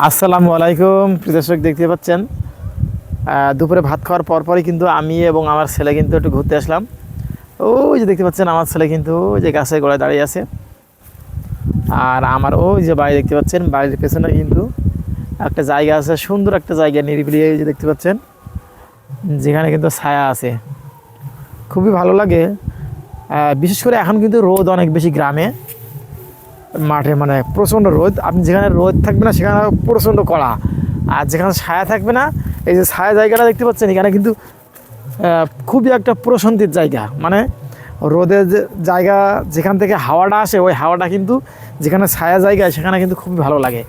আসসালামু আলাইকুম দর্শক, দেখতে পাচ্ছেন? দুপুরে ভাত খাওয়ার পরপরই কিন্তু আমি এবং আমার ছেলে কিন্তু একটু ঘুরতে আসলাম। ওই যে দেখতে পাচ্ছেন, আমার ছেলে কিন্তু ওই যে গাছের গোড়ায় দাঁড়িয়ে আছে। আর আমার ওই যে বাড়ি দেখতে পাচ্ছেন, বাড়ির পেছনে কিন্তু একটা জায়গা আছে, সুন্দর একটা জায়গা, নিরিবিলি যে দেখতে পাচ্ছেন, যেখানে কিন্তু ছায়া আছে। খুবই ভালো লাগে। বিশেষ করে এখন কিন্তু রোদ অনেক বেশি গ্রামে। মাঠে মানে প্রচণ্ড রোদ। আপনি যেখানে রোদ থাকবে না, সেখানে প্রচণ্ড কড়া। আর যেখানে ছায়া থাকবে না, এই যে ছায়া জায়গাটা দেখতে পাচ্ছেন, এখানে কিন্তু খুবই একটা প্রশান্তির জায়গা। মানে রোদের জায়গা, যেখান থেকে হাওয়াটা আসে, ওই হাওয়াটা কিন্তু যেখানে ছায়া জায়গা, সেখানে কিন্তু খুবই ভালো লাগে।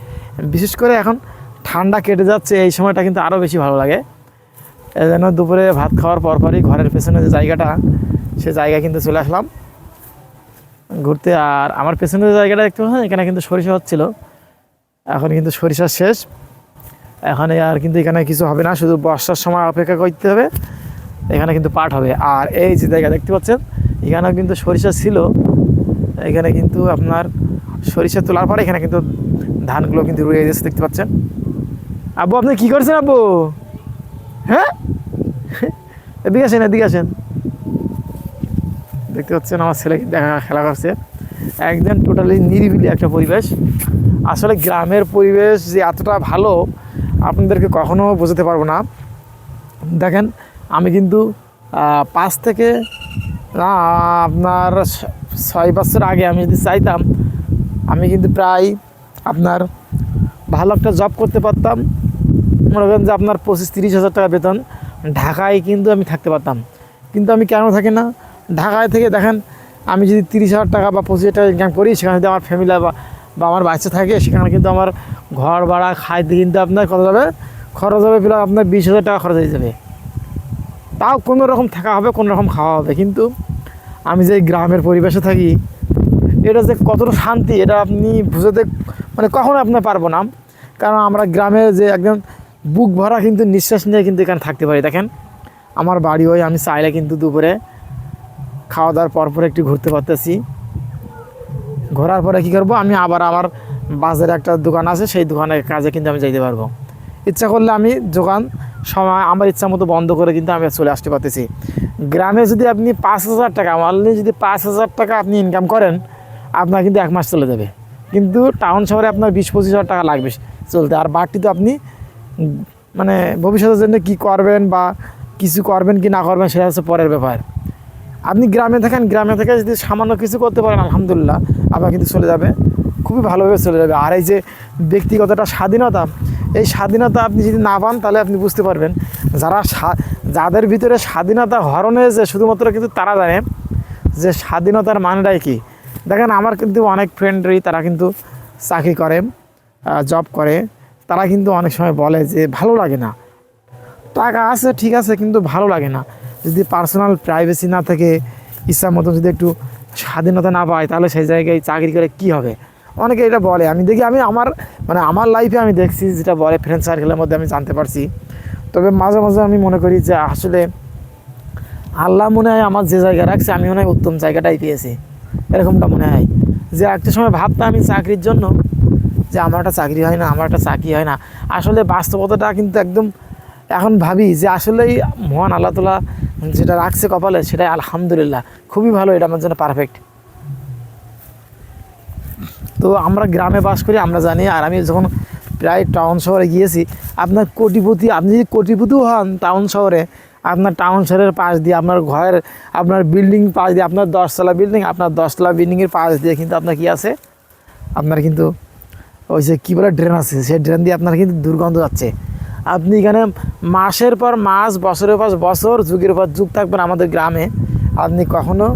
বিশেষ করে এখন ঠান্ডা কেটে যাচ্ছে, এই সময়টা কিন্তু আরও বেশি ভালো লাগে। জন্য দুপুরে ভাত খাওয়ার পরপরই ঘরের পেছনে যে জায়গাটা, সে জায়গা কিন্তু চলে আসলাম। ঘুরতে, আর আমার পেছনের জায়গাটা দেখতে পাচ্ছেন? এখানে কিন্তু সরিষা হচ্ছিল। এখন কিন্তু সরিষা শেষ। এখানে আর কিন্তু এখানে কিছু হবে না, শুধু বর্ষার সময় অপেক্ষা করতে হবে। এখানে কিন্তু পাট হবে। আর এই যে জায়গা দেখতে পাচ্ছেন, এখানেও কিন্তু সরিষা ছিল। এখানে কিন্তু আপনার সরিষা তোলার পরে এখানে কিন্তু ধানগুলো কিন্তু রয়ে গেছে, দেখতে পাচ্ছেন। আব্বু, আপনি কি করছেন আব্বু? হ্যাঁ? এদিকে আসেন এদিকে আসেন। দেখতে পাচ্ছেন, আমার ছেলে দেখা খেলা করছে। একদম টোটালি নিরিবিলি একটা পরিবেশ। আসলে গ্রামের পরিবেশ যে এতটা ভালো, আপনাদেরকে কখনো বোঝাতে পারব না। দেখেন, আমি কিন্তু পাঁচ থেকে, না, আপনার ছয় বছর আগে আমি যদি চাইতাম, আমি কিন্তু প্রায় আপনার ভালো একটা জব করতে পারতাম। মনে করেন যে আপনার পঁচিশ তিরিশ হাজার টাকা বেতন। ঢাকায় কিন্তু আমি থাকতে পারতাম। কিন্তু আমি কেন থাকি না? ঢাকায় থেকে দেখেন, আমি যদি তিরিশ হাজার টাকা বা পঁচিশ হাজার টাকা ইনকাম করি, সেখানে যদি আমার ফ্যামিলি বা আমার বাচ্চা থাকে, সেখানে কিন্তু আমার ঘর ভাড়া খাইতে কিন্তু আপনার কত যাবে খরচ হবে প্রায় আপনার বিশ হাজার টাকা খরচ হয়ে যাবে। তাও কোনো রকম থাকা হবে, কোনো রকম খাওয়া হবে, কিন্তু আমি যে গ্রামের পরিবেশে থাকি, এটা যে কতটা শান্তি, এটা আপনি বুঝাতে মানে কখনো আপনার পারব না। কারণ আমরা গ্রামে যে একদম বুক ভরা কিন্তু নিঃশ্বাস নিয়ে কিন্তু এখানে থাকতে পারি, দেখেন। আমার বাড়ি ওই, আমি চাইলে কিন্তু দুপুরে খাওয়া দাওয়ার পর পর একটু ঘুরতে পারতেছি। ঘোরার পরে কী করব? আমি আবার আমার বাজারে একটা দোকান আছে, সেই দোকানের কাজে কিন্তু আমি যাইতে পারব। ইচ্ছা করলে আমি দোকান সময় আমার ইচ্ছা মতো বন্ধ করে কিন্তু আমি চলে আসতে পারতেছি। গ্রামে যদি আপনি পাঁচ হাজার টাকা অনলি যদি পাঁচ হাজার টাকা আপনি ইনকাম করেন, আপনার কিন্তু এক মাস চলে যাবে। কিন্তু টাউন শহরে আপনার বিশ, পঁচিশ হাজার টাকা লাগবে চলতে। আর বাড়তি তো আপনি মানে ভবিষ্যতের জন্য কী করবেন বা কিছু করবেন কি না করবেন, সেটা হচ্ছে পরের ব্যাপার। আপনি গ্রামে থাকেন, গ্রামে থেকে যদি সামান্য কিছু করতে পারেন, আলহামদুলিল্লাহ আপনার কিন্তু চলে যাবে। খুবই ভালোভাবে চলে যাবে। আর এই যে ব্যক্তিগতটা স্বাধীনতা, এই স্বাধীনতা আপনি যদি না পান, তাহলে আপনি বুঝতে পারবেন, যারা যাদের ভিতরে স্বাধীনতা হরণ হয়েছে, শুধুমাত্র কিন্তু তারা জানে যে স্বাধীনতার মানেটাই কি। দেখেন, আমার কিন্তু অনেক ফ্রেন্ডই তারা কিন্তু চাকরি করে জব করে। তারা কিন্তু অনেক সময় বলে যে, ভালো লাগে না। টাকা আছে, ঠিক আছে, কিন্তু ভালো লাগে না। যদি পার্সোনাল প্রাইভেসি না থাকে, ইচ্ছা মতন যদি একটু স্বাধীনতা না পায়, তাহলে সেই জায়গায় চাকরি করে কি হবে? অনেকে এটা বলে। আমি দেখি, আমি আমার মানে আমার লাইফে আমি দেখছি, যেটা বলে ফ্রেন্ড সার্কেলের মধ্যে আমি জানতে পারছি। তবে মাঝে মাঝে আমি মনে করি যে, আসলে আল্লাহ মনে হয় আমার যে জায়গা রাখছে, আমি মনে হয় উত্তম জায়গাটাই পেয়েছি। এরকমটা মনে হয়। যে একটা সময় ভাবতাম আমি চাকরির জন্য, যে আমার একটা চাকরি হয় না, আমার একটা চাকরি হয় না। আসলে বাস্তবতাটা কিন্তু একদম, এখন ভাবি যে আসলেই মহান আল্লাহ তালা যেটা রাখছে কপালে, সেটাই আলহামদুলিল্লাহ। খুবই ভালো, এটা আমার জন্য পারফেক্ট তো আমরা গ্রামে বাস করি, আমরা জানি, আর আমি যখন প্রায় টাউন শহরে গিয়েছি, আপনার কোটিপতি, আপনি যদি কোটিপতিও হন টাউন শহরে, আপনার টাউন শহরের পাশ দিয়ে, আপনার ঘরের, আপনার বিল্ডিং পাশ দিয়ে, আপনার দশতলা বিল্ডিং আপনার দশতলা বিল্ডিংয়ের পাশ দিয়ে কিন্তু আপনার কী আছে? আপনার কিন্তু ওই যে কী বলে ড্রেন আছে, সেই ড্রেন দিয়ে আপনার কিন্তু দুর্গন্ধ যাচ্ছে। আপনি এখানে মাসের পর মাস, বছরের পর বছর, যুগের পর যুগ থাকবেন আমাদের গ্রামে। আপনি কখনো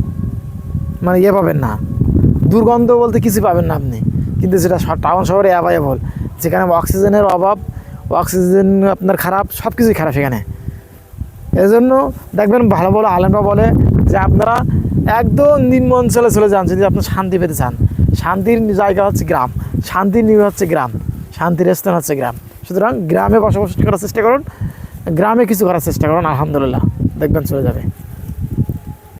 মানে ইয়ে পাবেন না। দুর্গন্ধ বলতে কিছু পাবেন না আপনি। কিন্তু শ- টাউন শহরে অ্যাভেলেবল যেখানে অক্সিজেনের অভাব অক্সিজেন আপনার খারাপ সব কিছুই খারাপ সেখানে। এজন্য দেখবেন ভালো ভালো আলেমরা বলে যে আপনারা একদম নিম্ন অঞ্চলে চলে যান, যদি আপনি শান্তি পেতে চান। শান্তির জায়গা হচ্ছে গ্রাম। শান্তির নিয়ে হচ্ছে গ্রাম। শান্তির স্থান হচ্ছে গ্রাম। সুতরাং গ্রামে বসবাস করার চেষ্টা করুন। গ্রামে কিছু করার চেষ্টা করুন, আলহামদুলিল্লাহ। দেখবেন চলে যাবে।